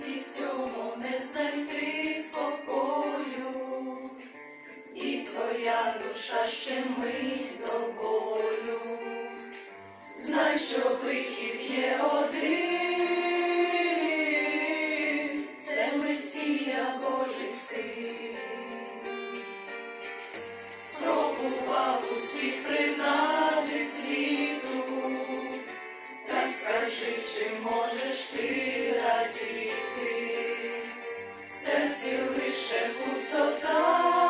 світі цьому не знайти спокою, і твоя душа ще мить тобою. Знай, що вихід є один, це Месія Божий син. Спробував усі принади світу, та скажи, чи можеш ти раді серці лише пустота,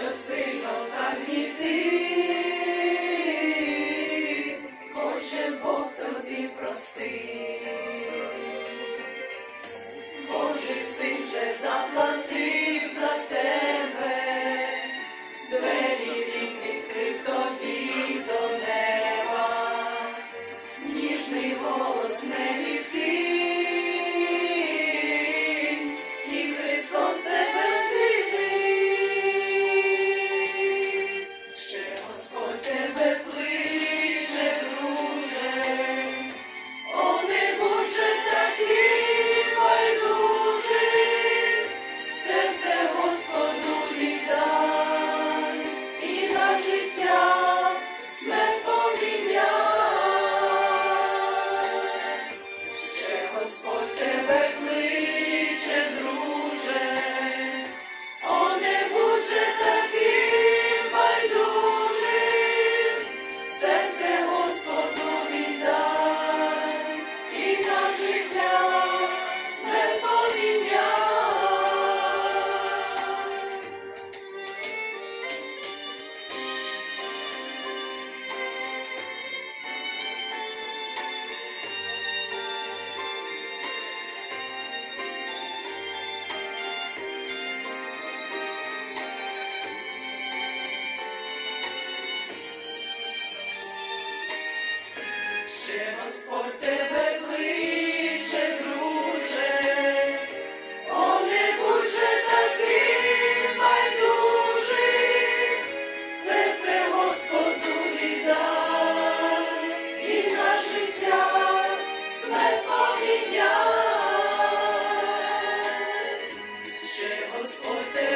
що сильно так йти Sport TV. Deus, oh